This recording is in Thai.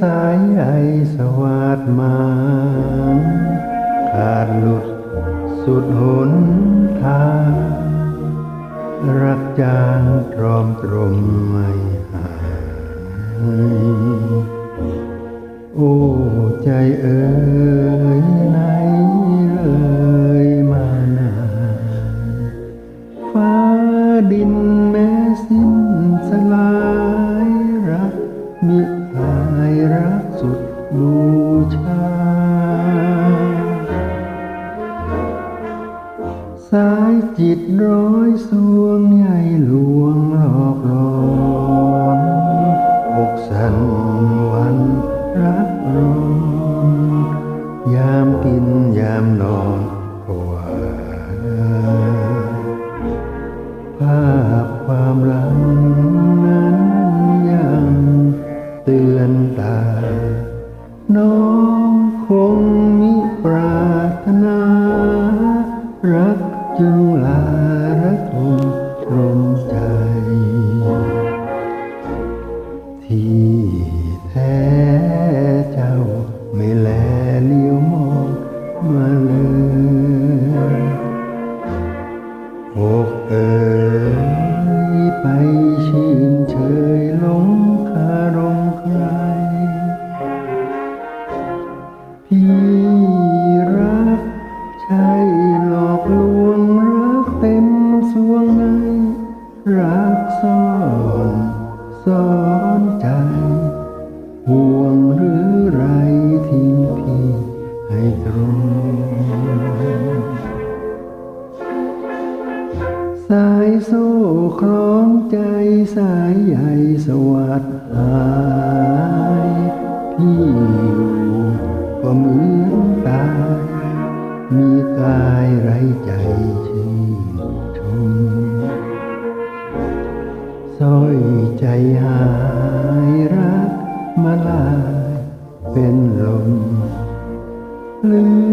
สายใยสวัสดมา ขาดหลุดสุดหนทางรักจางตรอมตรมไม่หาย โอ้ใจเอ๋ยไหนเลยมานานฟ้าดินแม้สิ้นสลาย มิตายรักสุดบูชา สายจิตร้อยสวงใหญ่ลวง นตา น้องคงมิปรารถนา รักจึงลาระทมตรมใจ ที่แท้เจ้าไม่แลเลี้ยวมองมาเลยอกเอ๋ยไป ช่หลอกลวงรักเต็มสวงใน รักซ่อนซ่อนใจ ห่วงหรือไรทิ้งพี่ให้ตรงสายโซ่คล้องใจสายใยสวัสดหายพี่ กายไร้ใจชื่นชมสร้อยใจหายรักมาลายเป็นลมเลือ